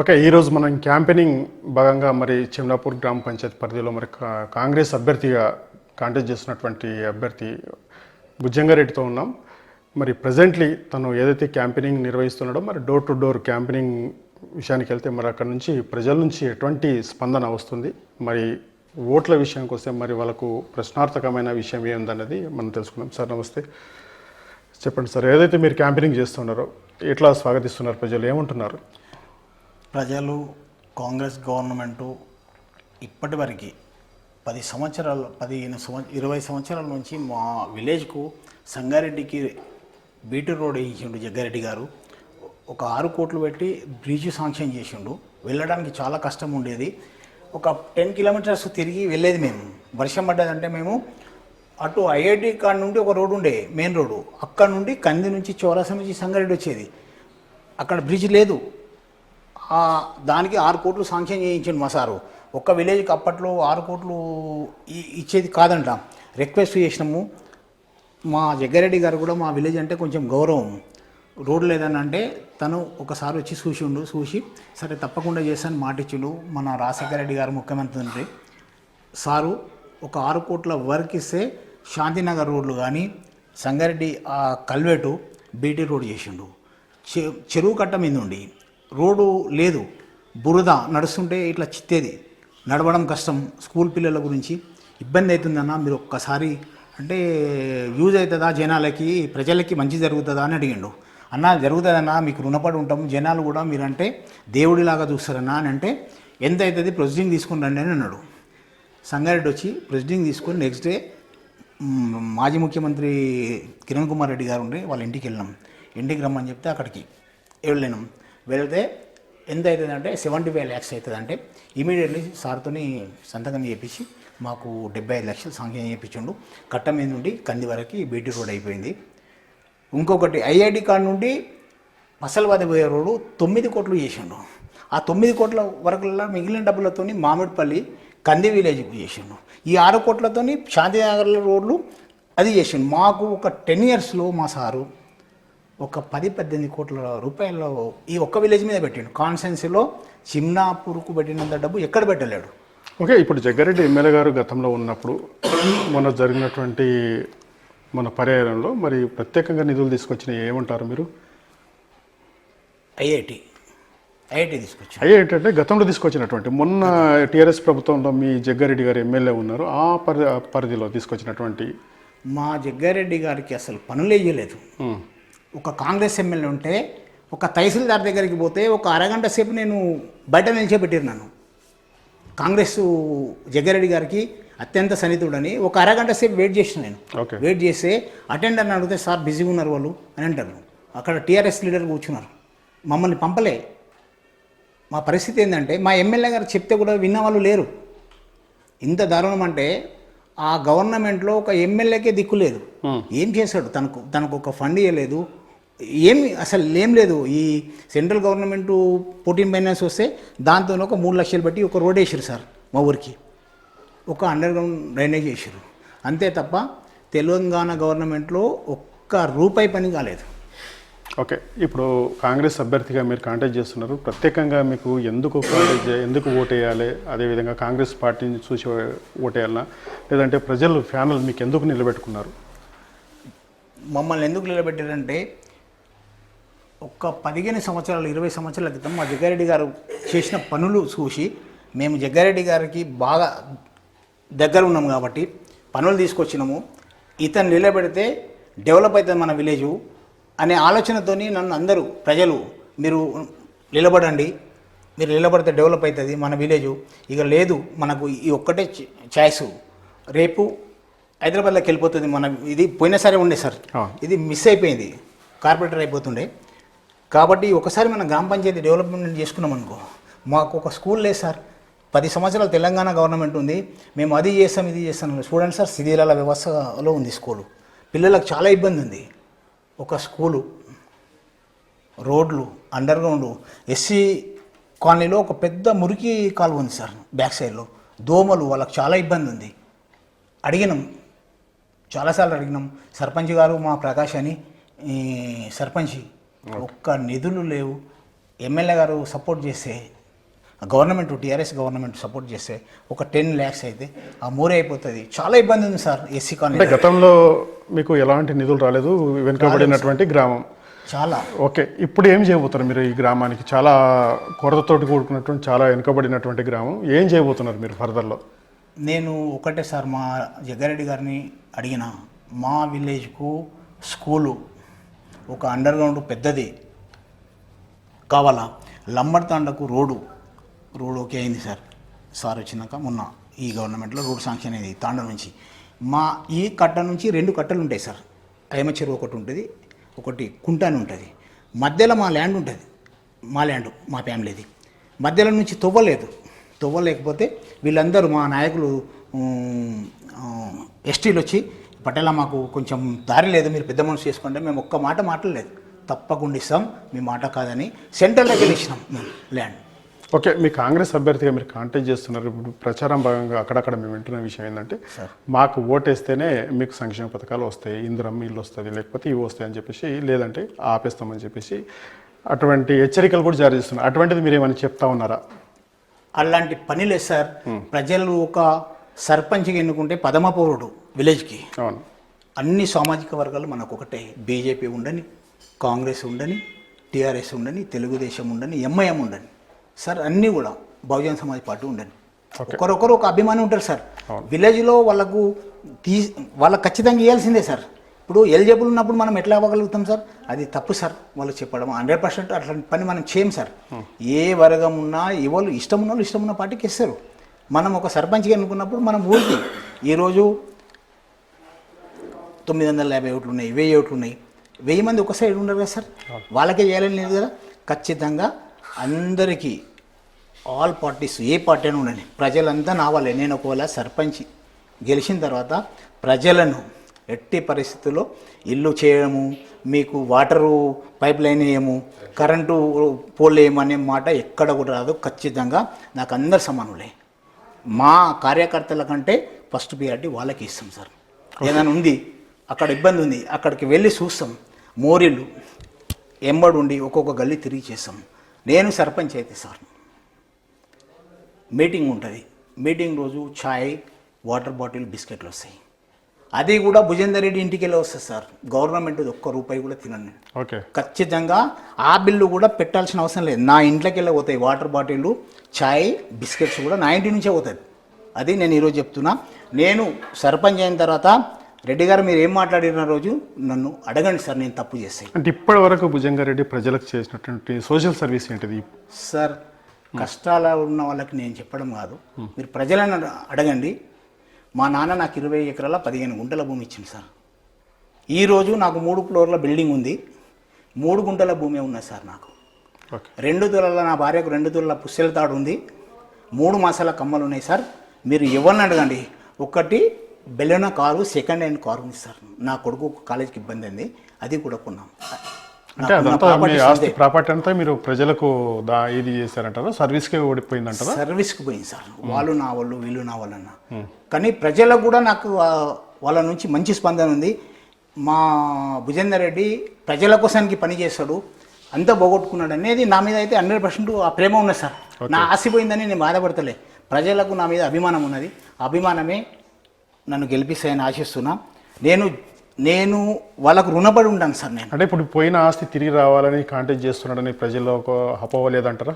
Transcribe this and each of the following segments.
Okay ఈరోజు మనం campaigning భాగంగా మరి చిమ్లాపూర్ గ్రామ పంచాయతీ పరిధిలో మరి కాంగ్రెస్ అభ్యర్థిగా కాంటెస్ట్ చేసినటువంటి అభ్యర్థి భుజంగారెడ్డితో ఉన్నాం. మరి ప్రజెంట్లీ తను ఏదైతే క్యాంపెయినింగ్ నిర్వహిస్తున్నాడో మరి డోర్ టు డోర్ క్యాంపెయినింగ్ విషయానికి వెళ్తే మరి అక్కడ నుంచి ప్రజల నుంచి ఎటువంటి స్పందన వస్తుంది? మరి ఓట్ల విషయానికి వస్తే మరి వాళ్ళకు ప్రశ్నార్థకమైన విషయం ఏందన్నది మనం తెలుసుకుందాం. సార్ నమస్తే. చెప్పండి సార్ ఏదైతే మీరు క్యాంపెయినింగ్ చేస్తున్నారో ఎట్లా స్వాగతిస్తున్నారు ప్రజలు? ఏమంటున్నారు? ప్రజలు కాంగ్రెస్ గవర్నమెంటు ఇప్పటివరకు పది సంవత్సరాలు పదిహేను సంవత్సరం ఇరవై సంవత్సరాల నుంచి మా విలేజ్కు సంగారెడ్డికి బీటీ రోడ్ వేయించిండు జగ్గారెడ్డి గారు. ఒక ఆరు కోట్లు పెట్టి బ్రిడ్జ్ శాంక్షన్ చేసిండు. వెళ్ళడానికి చాలా కష్టం ఉండేది. ఒక టెన్ కిలోమీటర్స్ తిరిగి వెళ్ళేది మేము. వర్షం పడ్డదంటే మేము అటు ఐఐటి కాడ నుండి ఒక రోడ్డు ఉండే మెయిన్ రోడ్డు అక్కడ నుండి కంది నుంచి చౌరాసా నుంచి సంగారెడ్డి వచ్చేది. అక్కడ బ్రిడ్జ్ లేదు. దానికి ఆరు కోట్లు శాంక్షన్ చేయించండి మా సారు ఒక్క విలేజ్కి అప్పట్లో ఆరు కోట్లు ఇచ్చేది కాదంట. రిక్వెస్ట్ చేసినాము. మా జగ్గారెడ్డి గారు కూడా మా విలేజ్ అంటే కొంచెం గౌరవం. రోడ్ లేదని అంటే తను ఒకసారి వచ్చి చూసిండు చూసి సరే తప్పకుండా చేస్తాను మాటిచ్చిండు మన రాజశేఖర రెడ్డి గారు ముఖ్యమంత్రి. సారు ఒక ఆరు కోట్ల వర్క్ ఇస్తే శాంతినగర్ రోడ్లు కానీ సంగారెడ్డి కల్వేటు బీటీ రోడ్ చేసిండు. చె- చెరువు కట్ట మీద ఉండి. రోడ్డు లేదు. బురద నడుస్తుంటే ఇట్లా చిత్తేది. నడవడం కష్టం. స్కూల్ పిల్లల గురించి ఇబ్బంది అవుతుందన్న మీరు ఒక్కసారి అంటే యూజ్ అవుతుందా జనాలకి ప్రజలకి మంచి జరుగుతుందా అని అడిగిండు. అన్న జరుగుతుందన్నా మీకు రుణపడి ఉంటాం. జనాలు కూడా మీరంటే దేవుడిలాగా చూస్తారన్నా అని అంటే ఎంత అవుతుంది? ప్రొసీడింగ్ తీసుకుని రండి అని అన్నాడు. సంగారెడ్డి వచ్చి ప్రొసీడింగ్ తీసుకొని నెక్స్ట్ డే మాజీ ముఖ్యమంత్రి కిరణ్ కుమార్ రెడ్డి గారు ఉండి వాళ్ళ ఇంటికి వెళ్ళినాం. ఇంటికి రమ్మని చెప్తే అక్కడికి వెళ్ళినాం. వెళితే ఎంత అవుతుంది అంటే సెవెంటీ ఫైవ్ ల్యాక్స్ అవుతుంది అంటే ఇమీడియట్లీ సార్తోని సంతకం చేపించి మాకు డెబ్బై ఐదు లక్షలు సంఖ్య చేయించిండు కట్ట మీద నుండి కంది వరకు బీటీ రోడ్ అయిపోయింది. ఇంకొకటి ఐఐటి కాడ నుండి పసలవాది పోయే రోడ్డు తొమ్మిది కోట్లు చేసిండు. ఆ తొమ్మిది కోట్ల వరకు మిగిలిన డబ్బులతోని మామిడిపల్లి కంది విలేజ్ చేసిండు. ఈ ఆరు కోట్లతోని శాంతినగర్ల రోడ్లు అది చేసిండు. మాకు ఒక టెన్ ఇయర్స్లో మా సారు ఒక పది పద్దెనిమిది కోట్ల రూపాయలు ఈ ఒక్క విలేజ్ మీద పెట్టిండు. కాన్సెన్సీలో చిమ్నాపూర్కు పెట్టినంత డబ్బు ఎక్కడ పెట్టలేడు. ఓకే ఇప్పుడు జగ్గారెడ్డి ఎమ్మెల్యే గారు గతంలో ఉన్నప్పుడు మొన్న జరిగినటువంటి మన పర్యాయంలో మరి ప్రత్యేకంగా నిధులు తీసుకొచ్చిన ఏమంటారు మీరు? ఐఐటి. ఐఐటి తీసుకొచ్చాడు. అయ్యే ఏంటంటే గతంలో తీసుకొచ్చినటువంటి. మొన్న టీఆర్ఎస్ ప్రభుత్వంలో మీ జగ్గారెడ్డి గారు ఎమ్మెల్యే ఉన్నారు. ఆ పరి ఆ పరిధిలో తీసుకొచ్చినటువంటి మా జగ్గారెడ్డి గారికి అసలు పనులే చేయలేదు ఉమ్, ఒక కాంగ్రెస్ ఎమ్మెల్యే ఉంటే ఒక తహసీల్దార్ దగ్గరికి పోతే ఒక అరగంట సేపు నేను బయట నిలిచేపెట్టారు నన్ను. కాంగ్రెస్ జగ్గారెడ్డి గారికి అత్యంత సన్నిహితుడని ఒక అరగంట సేపు వెయిట్ చేసిన నేను. ఓకే. వెయిట్ చేస్తే అటెండర్ని అడిగితే సార్ బిజీగా ఉన్నారు వాళ్ళు అని అంటారు. అక్కడ టీఆర్ఎస్ లీడర్ కూర్చున్నారు. మమ్మల్ని పంపలే. మా పరిస్థితి ఏంటంటే మా ఎమ్మెల్యే గారు చెప్తే కూడా విన్న వాళ్ళు లేరు. ఇంత దారుణం అంటే ఆ గవర్నమెంట్లో ఒక ఎమ్మెల్యేకే దిక్కు లేదు. ఏం చేశాడు? తనకు తనకు ఒక ఫండ్ ఇవ్వలేదు ఏమి అసలు ఏం లేదు. ఈ సెంట్రల్ గవర్నమెంట్ ఫోర్టీన్ ఫైనాన్స్ వస్తే దాంతో ఒక మూడు లక్షలు బట్టి ఒక రోడ్ వేసారు సార్ మా ఊరికి. ఒక అండర్ గ్రౌండ్ డ్రైనేజ్ వేసారు అంతే తప్ప తెలంగాణ గవర్నమెంట్లో ఒక్క రూపాయి పని కాలేదు. ఓకే ఇప్పుడు కాంగ్రెస్ అభ్యర్థిగా మీరు కాంటాక్ట్ చేస్తున్నారు. ప్రత్యేకంగా మీకు ఎందుకు కాంటాక్ట్ ఎందుకు ఓటేయాలి అదేవిధంగా కాంగ్రెస్ పార్టీని చూసి ఓటేయాలనా లేదంటే ప్రజలు ఫ్యానల్ మీకు ఎందుకు నిలబెట్టుకున్నారు? మమ్మల్ని ఎందుకు నిలబెట్టారంటే ఒక్క పదిహేను సంవత్సరాలు ఇరవై సంవత్సరాల క్రితం మా జగ్గారెడ్డి గారు చేసిన పనులు చూసి మేము జగ్గారెడ్డి గారికి బాగా దగ్గర ఉన్నాం కాబట్టి పనులు తీసుకొచ్చినాము. ఇతను నిలబెడితే డెవలప్ అవుతుంది మన విలేజు అనే ఆలోచనతోని నన్ను అందరూ ప్రజలు మీరు నిలబడండి మీరు నిలబడితే డెవలప్ అవుతుంది మన విలేజు. ఇక లేదు మనకు ఈ ఒక్కటే ఛాయిస్. రేపు హైదరాబాద్లోకి వెళ్ళిపోతుంది మన ఇది పోయినసారి ఉండే సార్. ఇది మిస్ అయిపోయింది. కార్పొరేటర్ అయిపోతుండే. కాబట్టి ఒకసారి మనం గ్రామ పంచాయతీ డెవలప్మెంట్ చేసుకున్నాం అనుకో. మాకు ఒక స్కూల్ లేదు సార్. పది సంవత్సరాలు తెలంగాణ గవర్నమెంట్ ఉంది. మేము అది చేస్తాం ఇది చేస్తాం చూడండి సార్ శిథిలాల వ్యవస్థలో ఉంది స్కూలు పిల్లలకు చాలా ఇబ్బంది ఉంది. ఒక స్కూలు రోడ్లు అండర్ గ్రౌండ్ ఎస్సీ కాలనీలో ఒక పెద్ద మురికి కాలువ ఉంది సార్ బ్యాక్ సైడ్లో దోమలు వాళ్ళకి చాలా ఇబ్బంది ఉంది. అడిగినాం. చాలాసార్లు అడిగినాం. సర్పంచ్ గారు మా ప్రకాష్ అని సర్పంచి సర్పంచ్ ఒక్క నిధులు లేవు. ఎమ్మెల్యే గారు సపోర్ట్ చేస్తే గవర్నమెంట్ టీఆర్ఎస్ గవర్నమెంట్ సపోర్ట్ చేస్తే ఒక టెన్ ల్యాక్స్ అయితే ఆ మూరే అయిపోతుంది. చాలా ఇబ్బంది ఉంది సార్ ఎస్సీ కాలనీ. గతంలో మీకు ఎలాంటి నిధులు రాలేదు వెనుకబడినటువంటి గ్రామం. చాలా. ఓకే ఇప్పుడు ఏం చేయబోతున్నారు మీరు ఈ గ్రామానికి? చాలా కొరతతోటి కూడుకున్నటువంటి చాలా వెనుకబడినటువంటి గ్రామం. ఏం చేయబోతున్నారు మీరు ఫర్దర్లో? నేను ఒకటే సార్ మా జగ్గారెడ్డి గారిని అడిగిన మా విలేజ్కు స్కూలు ఒక అండర్ గ్రౌండ్ పెద్దది. కావాలా? లంబడి తాండకు రోడ్డు. రోడ్ ఓకే అయింది సార్. సార్ వచ్చినాక మొన్న ఈ గవర్నమెంట్లో రోడ్ శాంక్షన్ అయింది తాండ నుంచి. మా ఈ కట్ట నుంచి రెండు కట్టలు ఉంటాయి సార్. ఐమ చెరువు ఒకటి ఉంటుంది ఒకటి కుంట అని ఉంటుంది. మధ్యలో మా ల్యాండ్ ఉంటుంది. మా ల్యాండ్ మా ఫ్యామిలీది మధ్యలో నుంచి తవ్వలేదు తవ్వలేకపోతే వీళ్ళందరూ మా నాయకులు ఎస్టీలు వచ్చి పటేలా మాకు కొంచెం దారి లేదు మీరు పెద్ద మనసు చేసుకుంటే మేము ఒక్క మాట మాట్లాడలేదు. తప్పకుండా ఇస్తాం మీ మాట కాదని సెంట్రల్లోకి వెళ్ళి ఇచ్చినాం ల్యాండ్. ఓకే మీ కాంగ్రెస్ అభ్యర్థిగా మీరు కాంటాక్ట్ చేస్తున్నారు. ఇప్పుడు ప్రచారం భాగంగా అక్కడక్కడ మేము వింటున్న విషయం ఏంటంటే మాకు ఓటేస్తేనే మీకు సంక్షేమ పథకాలు వస్తాయి ఇందిరం ఇల్లు వస్తుంది లేకపోతే ఇవి వస్తాయి అని చెప్పేసి లేదంటే ఆపేస్తామని చెప్పేసి అటువంటి హెచ్చరికలు కూడా జారీ చేస్తున్నారు. అటువంటిది మీరు ఏమైనా చెప్తా ఉన్నారా? అలాంటి పని లేదు సార్. ప్రజలు ఒక సర్పంచ్గా ఎన్నుకుంటే పదమ పౌరుడు విలేజ్కి. అవును. అన్ని సామాజిక వర్గాలు మనకు ఒకటే బీజేపీ ఉండని కాంగ్రెస్ ఉండని టీఆర్ఎస్ ఉండని తెలుగుదేశం ఉండని ఎంఐఎం ఉండని. సార్ అన్నీ కూడా బహుజన సమాజ్ పార్టీ ఉండని. ఒకరొకరు ఒక అభిమానం ఉంటారు సార్. విలేజ్లో వాళ్ళకు తీ వాళ్ళకి ఖచ్చితంగా ఇవ్వాల్సిందే సార్. ఇప్పుడు ఎలిజిబుల్ ఉన్నప్పుడు మనం ఎట్లా అవ్వగలుగుతాం సార్? అది తప్పు సార్. వాళ్ళు చెప్పడం హండ్రెడ్ పర్సెంట్ అట్లాంటి పని మనం చేయం సార్. ఏ వర్గం ఉన్నా ఎవరు ఇష్టం ఉన్న వాళ్ళు ఇష్టం ఉన్న పార్టీకి ఇస్తారు. మనం ఒక సర్పంచ్గా ఎన్నుకున్నప్పుడు మనం ఊరికి. ఈరోజు తొమ్మిది వందల యాభై ఓట్లు ఉన్నాయి వెయ్యి ఓట్లు ఉన్నాయి. వెయ్యి మంది ఒక సైడ్ ఉండరు కదా సార్? వాళ్ళకే చేయాలని లేదు కదా? ఖచ్చితంగా అందరికీ ఆల్ పార్టీస్ ఏ పార్టీ అయినా ఉండని ప్రజలంతా నావాలే నేను ఒకవేళ సర్పంచ్ గెలిచిన తర్వాత ప్రజలను ఎట్టి పరిస్థితుల్లో ఇల్లు చేయడము మీకు వాటరు పైప్ లైన్ వేయము కరెంటు పోల్ వేయమనే మాట ఎక్కడ కూడా రాదు. ఖచ్చితంగా నాకు అందరు సమానులే. మా కార్యకర్తల కంటే ఫస్ట్ ప్రియారిటీ వాళ్ళకి ఇస్తాం సార్. ఏదైనా ఉంది అక్కడ ఇబ్బంది ఉంది. అక్కడికి వెళ్ళి చూస్తాం. మోరీలు ఎంబడి ఉండి ఒక్కొక్క గల్లీ తిరిగి చేస్తాం. నేను సర్పంచ్ అయితే సార్. మీటింగ్ ఉంటుంది. మీటింగ్ రోజు ఛాయ్ వాటర్ బాటిల్ బిస్కెట్లు వస్తాయి. అది కూడా భుజేందర్ రెడ్డి ఇంటికి వెళ్ళి వస్తుంది సార్. గవర్నమెంట్ ఒక్క రూపాయి కూడా నేను ఓకే. ఖచ్చితంగా ఆ బిల్లు కూడా పెట్టాల్సిన అవసరం లేదు. నా ఇంట్లోకి వెళ్ళి పోతాయి వాటర్ బాటిల్ చాయ్ బిస్కెట్స్ కూడా నా ఇంటి నుంచే పోతుంది అది నేను ఈరోజు చెప్తున్నా. నేను సర్పంచ్ అయిన తర్వాత రెడ్డి గారు మీరు ఏం మాట్లాడిన రోజు నన్ను అడగండి సార్ నేను తప్పు చేస్తాను అంటే ఇప్పటి వరకు భుజంగారెడ్డి ప్రజలకు చేసినటువంటి సోషల్ సర్వీస్ ఏంటిది? సార్ కష్టాల ఉన్న వాళ్ళకి నేను చెప్పడం కాదు. మీరు ప్రజలను అడ- అడగండి. మా నాన్న నాకు ఇరవై ఎకరాల పదిహేను గుంటల భూమి ఇచ్చింది సార్. ఈరోజు నాకు మూడు ఫ్లోర్ల బిల్డింగ్ ఉంది. మూడు గుంటల భూమి ఉన్నది సార్ నాకు. రెండు తులాల నా భార్యకు రెండు తులాల పుస్తెల తాడు ఉంది. మూడు మాసాల కమ్మలు ఉన్నాయి సార్. మీరు ఎవరిని అడగండి? ఒకటి Baleno car second hand car ఉంది సార్. నా కొడుకు కాలేజీకి ఇబ్బంది అయింది. అది కూడా కొన్నాం. అంటే అదంతా మీ ఆస్తి. ప్రాపర్టీ అంతా మీరు ప్రజలకు దా ఇది చేశారంటారా? సర్వీస్కే ఓడిపోయిందంటారా? సర్వీస్కి పోయింది సార్. వాళ్ళు నా వాళ్ళు వీళ్ళు నా వాళ్ళన్న. కానీ ప్రజలకు కూడా నాకు వాళ్ళ నుంచి మంచి స్పందన ఉంది. మా భుజేందర్ రెడ్డి ప్రజల కోసానికి పని చేస్తాడు. అంతా పోగొట్టుకున్నాడు అనేది నా మీద అయితే హండ్రెడ్ పర్సెంట్ ఆ ప్రేమ ఉన్నది సార్. నా ఆశపోయిందని నేను బాధపడతలే. ప్రజలకు నా మీద అభిమానం ఉన్నది. అభిమానమే నన్ను గెలిపిస్తాయని ఆశిస్తున్నా. నేను నేను వాళ్ళకు రుణపడి ఉంటాను సార్ నేను. అంటే ఇప్పుడు పోయిన ఆస్తి తిరిగి రావాలని కాంటాక్ట్ చేస్తున్నాడని ప్రజల్లో ఒక అపోహ లేదంటారా?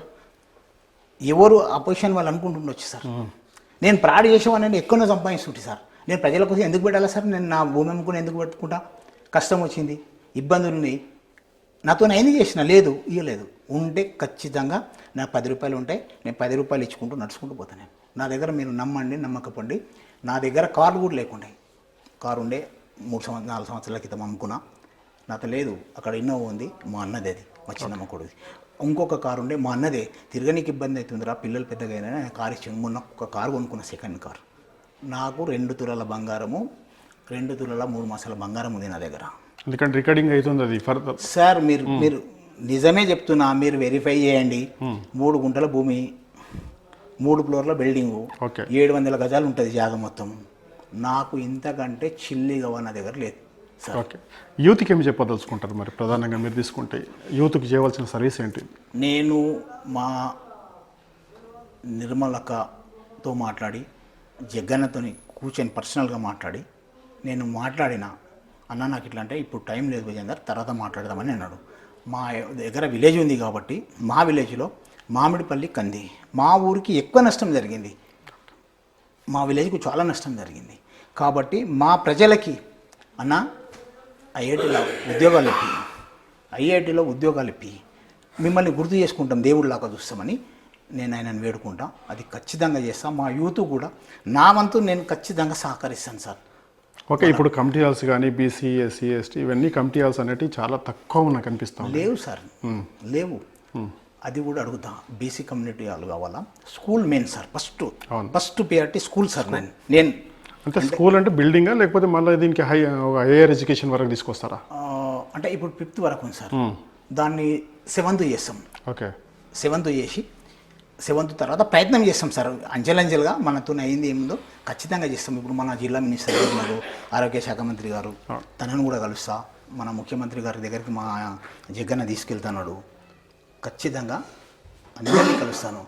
ఎవరు అపోజిషన్ వాళ్ళు అనుకుంటుండొచ్చు సార్. నేను ప్రాడ్ చేసేవాడిని ఎక్కడో సంపాదిస్తుంటే సార్. నేను ప్రజల కోసం ఎందుకు పెట్టాలా సార్? నేను నా భూమి అమ్ముకుని ఎందుకు పెట్టుకుంటా? కష్టం వచ్చింది ఇబ్బందులు ఉన్నాయి. నాతో నేను చేసిన లేదు ఇవ్వలేదు ఉంటే ఖచ్చితంగా నా పది రూపాయలు ఉంటాయి. నేను పది రూపాయలు ఇచ్చుకుంటూ నడుచుకుంటూ పోతాను నేను. నా దగ్గర మీరు నమ్మండి నమ్మకపోండి. నా దగ్గర కార్లు కూడా లేకుండే. కారు ఉండే మూడు సంవత్సరాలు నాలుగు సంవత్సరాల క్రితం అమ్ముకున్నా. నాతో లేదు అక్కడ ఇన్నోవా ఉంది మా అన్నది అది మా చిన్నమ్మ కొడుది ఇంకొక కారు ఉండే మా అన్నదే. తిరగనీకి ఇబ్బంది అవుతుందిరా పిల్లలు పెద్దగా అయినా కారు ఇచ్చి మొన్న ఒక కారు కొనుక్కున్న సెకండ్ కారు నాకు రెండు తులాల బంగారము రెండు తులాల మూడు మాసాల బంగారం ఉంది నా దగ్గర. ఎందుకంటే రికార్డింగ్ అవుతుంది అది ఫర్దర్ సార్ మీరు మీరు నిజమే చెప్తున్నా మీరు వెరిఫై చేయండి. మూడు గుంటల భూమి మూడు ఫ్లోర్ల బిల్డింగు. ఓకే. ఏడు వందల గజాలు ఉంటుంది జాగ మొత్తం. నాకు ఇంతకంటే చిల్లిగా నా దగ్గర లేదు సార్. ఓకే. యూత్కి ఏమి చెప్పదలుచుకుంటారు మరి? ప్రధానంగా మీరు తీసుకుంటే యూత్కి చేయవలసిన సర్వీస్ ఏంటి? నేను మా నిర్మలకతో మాట్లాడి జగ్గన్నతోని కూర్చొని పర్సనల్గా మాట్లాడి నేను మాట్లాడిన అన్న నాకు ఇట్లా అంటే ఇప్పుడు టైం లేదు విజేందర్ తర్వాత మాట్లాడదామని అన్నాడు. మా దగ్గర విలేజ్ ఉంది కాబట్టి మా విలేజ్లో మామిడిపల్లి కంది. మా ఊరికి ఎక్కువ నష్టం జరిగింది. మా విలేజ్కు చాలా నష్టం జరిగింది. కాబట్టి మా ప్రజలకి అన్న ఐఐటీలో ఉద్యోగాలు ఇప్పి. ఐఐటీలో ఉద్యోగాలు ఇప్పి. మిమ్మల్ని గుర్తు చేసుకుంటాం దేవుడిలాగా చూస్తామని నేను ఆయనను వేడుకుంటా. అది ఖచ్చితంగా చేస్తాం. మా యూత్ కూడా నా వంతు నేను ఖచ్చితంగా సహకరిస్తాను సార్. ఓకే ఇప్పుడు కమిటీ హాల్స్ కానీ బీసీ ఎస్సీ ఎస్టీ ఇవన్నీ కమిటీ హాల్స్ అనేవి చాలా తక్కువ నాకు అనిపిస్తాం లేవు సార్. లేవు. అది కూడా అడుగుతా. బీసీ కమ్యూనిటీ వాళ్ళు కావాలా? School main sir first. First PRT school sir నేను నేను అంటే స్కూల్ అంటే బిల్డింగా లేకపోతే మళ్ళీ దీనికి హై హైయర్ ఎడ్యుకేషన్ వరకు తీసుకొస్తారా? అంటే ఇప్పుడు ఫిఫ్త్ వరకు ఉంది సార్. దాన్ని సెవెంత్ చేస్తాం. ఓకే. సెవెంత్ చేసి సెవెంత్ తర్వాత ప్రయత్నం చేస్తాం సార్. అంచెలంచెలుగా మనతో అయింది ఏముందో ఖచ్చితంగా చేస్తాం. ఇప్పుడు మన జిల్లా మినిస్టర్ గారు ఆరోగ్య శాఖ మంత్రి గారు. తనను కూడా కలుస్తా. మన ముఖ్యమంత్రి గారి దగ్గరికి మా జగన్న తీసుకెళ్తున్నాడు. ఖచ్చితంగా అందరినీ కలుస్తాను.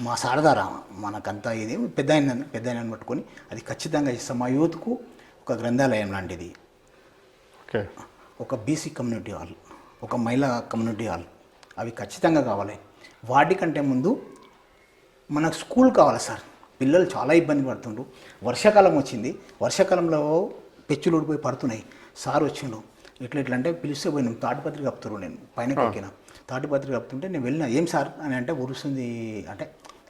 మా సారదారా మనకంతా ఇది పెద్ద ఆయన పెద్ద పట్టుకొని అది ఖచ్చితంగా ఇస్తాం మా యూత్కు ఒక గ్రంథాలయం లాంటిది. ఓకే. ఒక బీసీ కమ్యూనిటీ హాల్ ఒక మహిళా కమ్యూనిటీ హాల్. అవి ఖచ్చితంగా కావాలి. వాటికంటే ముందు మనకు స్కూల్ కావాలి సార్. పిల్లలు చాలా ఇబ్బంది పడుతుండ్రు. వర్షాకాలం వచ్చింది. వర్షాకాలంలో పెచ్చులు ఊడిపోయి పడుతున్నాయి. సార్ వచ్చిండు. ఇట్లా ఇట్లా అంటే పిలిస్తే పోయినాం తాటిపత్రి కప్పుతారు నేను. పైన ఎక్కిన తాటిపత్రి కప్పుతుంటే నేను వెళ్ళిన ఏం సార్? అని అంటే ఉరుస్తుంది అంటే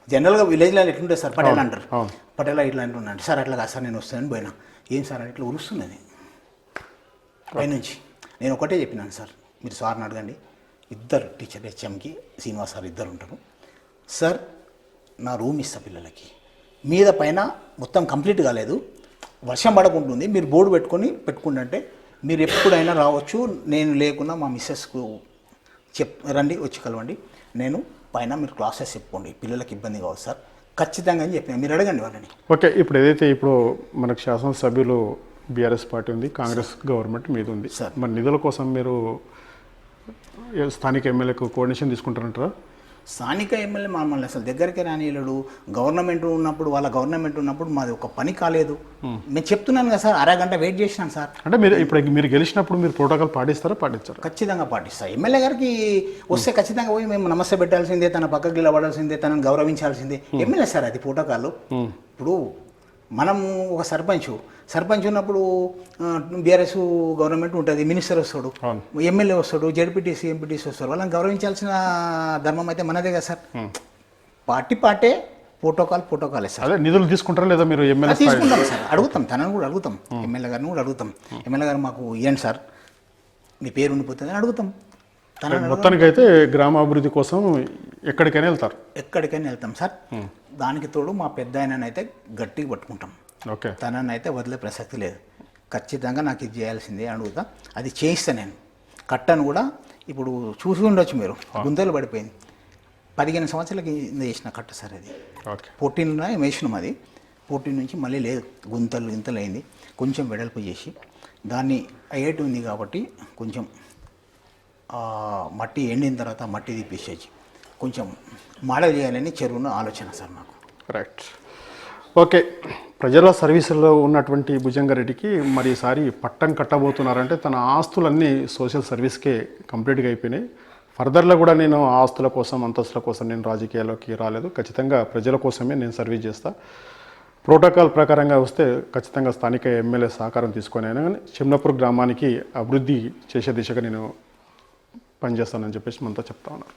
జనరల్గా విలేజ్లో ఎట్లుంటుంది సార్? పటేల్ అంటారు. పటేలా ఇట్లా అంటున్నాను సార్ అట్లా కాదు సార్ నేను వస్తానని పోయినా. ఏం సార్? అని ఇట్లా ఉరుస్తున్నది పైనుంచి నేను ఒకటే చెప్పినాను సార్ మీరు సార్ని అడగండి. ఇద్దరు టీచర్ హెచ్ఎంకి శ్రీనివాస్ సార్ ఇద్దరు ఉంటారు. సార్ నా రూమ్ ఇస్తా పిల్లలకి. మీద పైన మొత్తం కంప్లీట్ కాలేదు. వర్షం పడకుంటుంది మీరు బోర్డు పెట్టుకొని పెట్టుకుంటే మీరు ఎప్పుడైనా రావచ్చు నేను లేకున్నా మా మిస్సెస్కు చెప్ రండి వచ్చి కలవండి. నేను పైన మీరు క్లాసెస్ చెప్పుకోండి. పిల్లలకి ఇబ్బంది కావచ్చు సార్. ఖచ్చితంగా అని చెప్పిన మీరు అడగండి వాళ్ళని. ఓకే ఇప్పుడు ఏదైతే ఇప్పుడు మనకు శాసనసభ్యులు బీఆర్ఎస్ పార్టీ ఉంది కాంగ్రెస్ గవర్నమెంట్ మీద ఉంది. సార్. మరి నిధుల కోసం మీరు స్థానిక ఎమ్మెల్యేకు కోఆర్డినేషన్ తీసుకుంటారంటారా? స్థానిక ఎమ్మెల్యే మమ్మల్ని అసలు దగ్గరికి రానియలేడు. గవర్నమెంట్ ఉన్నప్పుడు వాళ్ళ గవర్నమెంట్ ఉన్నప్పుడు మాది ఒక పని కాలేదు. నేను చెప్తున్నాను కదా సార్ అరగంట వెయిట్ చేసినాను సార్. అంటే మీరు ఇప్పుడు మీరు గెలిచినప్పుడు మీరు ప్రోటోకాల్ పాటిస్తారా పాటించారా? ఖచ్చితంగా పాటిస్తా. ఎమ్మెల్యే గారికి వస్తే ఖచ్చితంగా పోయి మేము నమస్తే పెట్టాల్సిందే తన పక్కకి నిలబడాల్సిందే తనను గౌరవించాల్సిందే. ఎమ్మెల్యే సార్ అది ప్రోటోకాల్. ఇప్పుడు మనము ఒక సర్పంచ్. సర్పంచ్ ఉన్నప్పుడు బీఆర్ఎస్ గవర్నమెంట్ ఉంటుంది మినిస్టర్ వస్తాడు. ఎమ్మెల్యే వస్తాడు జడ్పీటీసీ ఎంపీటీసీ వస్తాడు వాళ్ళని గౌరవించాల్సిన ధర్మం అయితే మనదే కదా సార్. పార్టీ పార్టే ప్రోటోకాల్ ప్రోటోకాలే సార్. అదే నిధులు తీసుకుంటారా లేదా మీరు ఎమ్మెల్యే తీసుకుంటాం సార్. అడుగుతాం తనని కూడా అడుగుతాం. ఎమ్మెల్యే గారిని కూడా అడుగుతాం. ఎమ్మెల్యే గారు మాకు ఇవ్వండి సార్. మీ పేరు ఉండిపోతుంది అని అడుగుతాం. మొత్తానికైతే గ్రామాభివృద్ధి కోసం ఎక్కడికైనా వెళ్తారు. ఎక్కడికైనా వెళ్తాం సార్. దానికి తోడు మా పెద్ద ఆయననైతే గట్టిగా పట్టుకుంటాం. ఓకే. తనని అయితే వదిలే ప్రసక్తి లేదు. ఖచ్చితంగా నాకు ఇది చేయాల్సిందే అడుగుతా. అది చేయిస్తా నేను. కట్టను కూడా ఇప్పుడు చూసి ఉండొచ్చు మీరు గుంతలు పడిపోయింది. పదిహేను సంవత్సరాల కింద చేసిన కట్ట సార్ అది. ఓకే. ఫోర్టీన్లో వేసినాం అది. ఫోర్టీన్ నుంచి మళ్ళీ లేదు. గుంతలు గింతలు అయింది. కొంచెం వెడల్పు చేసి. దాన్ని అయ్యేటి ఉంది కాబట్టి కొంచెం మట్టి ఎండిన తర్వాత మట్టి తీపిసేసి కొంచెం మోడల్ చేయాలని చెరువును ఆలోచన సార్ నాకు రైట్ ఓకే ప్రజల సర్వీసుల్లో ఉన్నటువంటి భుజంగారెడ్డికి మరి ఈసారి పట్టం కట్టబోతున్నారంటే తన ఆస్తులన్నీ సోషల్ సర్వీస్కే కంప్లీట్గా అయిపోయినాయి. ఫర్దర్లో కూడా నేను ఆస్తుల కోసం అంతస్తుల కోసం నేను రాజకీయాల్లోకి రాలేదు. ఖచ్చితంగా ప్రజల కోసమే నేను సర్వీస్ చేస్తా. ప్రోటోకాల్ ప్రకారంగా వస్తే ఖచ్చితంగా స్థానిక ఎమ్మెల్యే సహకారం తీసుకొని అయినా కానీ చిమ్నపూర్ గ్రామానికి అభివృద్ధి చేసే దిశగా నేను పనిచేస్తానని చెప్పేసి మనతో చెప్తా ఉన్నారు.